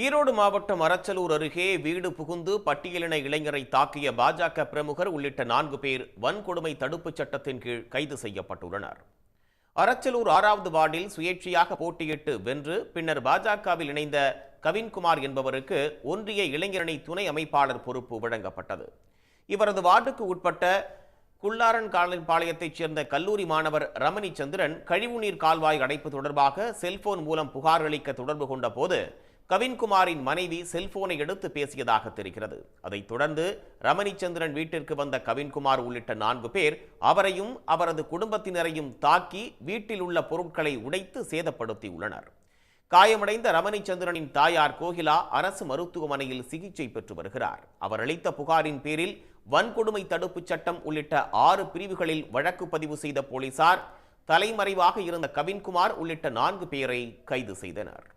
ஈரோடு மாவட்டம் அரச்சலூர் அருகே வீடு புகுந்து பட்டியலின இளைஞரை தாக்கிய பாஜக பிரமுகர் உள்ளிட்ட நான்கு பேர் வன்கொடுமை தடுப்புச் சட்டத்தின் கீழ் கைது செய்யப்பட்டுள்ளனர். அரச்சலூர் ஆறாவது வார்டில் சுயேட்சையாக போட்டியிட்டு வென்று பின்னர் பாஜகவில் இணைந்த கவின்குமார் என்பவருக்கு ஒன்றிய இளைஞரணி துணை அமைப்பாளர் பொறுப்பு வழங்கப்பட்டது. இவரது வார்டுக்கு உட்பட்ட குள்ளாரன் பாளையத்தைச் சேர்ந்த கல்லூரி மாணவர் ரமணி சந்திரன் கழிவுநீர் கால்வாய் அடைப்பு தொடர்பாக செல்போன் மூலம் புகார் அளிக்க தொடர்பு கொண்ட போது கவின்குமாரின் மனைவி செல்போனை எடுத்து பேசியதாக தெரிகிறது. அதைத் தொடர்ந்து ரமணிச்சந்திரன் வீட்டிற்கு வந்த கவின்குமார் உள்ளிட்ட நான்கு பேர் அவரையும் அவரது குடும்பத்தினரையும் தாக்கி வீட்டில் உள்ள பொருட்களை உடைத்து சேதப்படுத்தியுள்ளனர். காயமடைந்த ரமணிச்சந்திரனின் தாயார் கோகிலா அரசு மருத்துவமனையில் சிகிச்சை பெற்று வருகிறார். அவர் அளித்த புகாரின் பேரில் வன்கொடுமை தடுப்புச் சட்டம் உள்ளிட்ட ஆறு பிரிவுகளில் வழக்கு பதிவு செய்த போலீசார் தலைமறைவாக இருந்த கவின்குமார் உள்ளிட்ட நான்கு பேரை கைது செய்தனர்.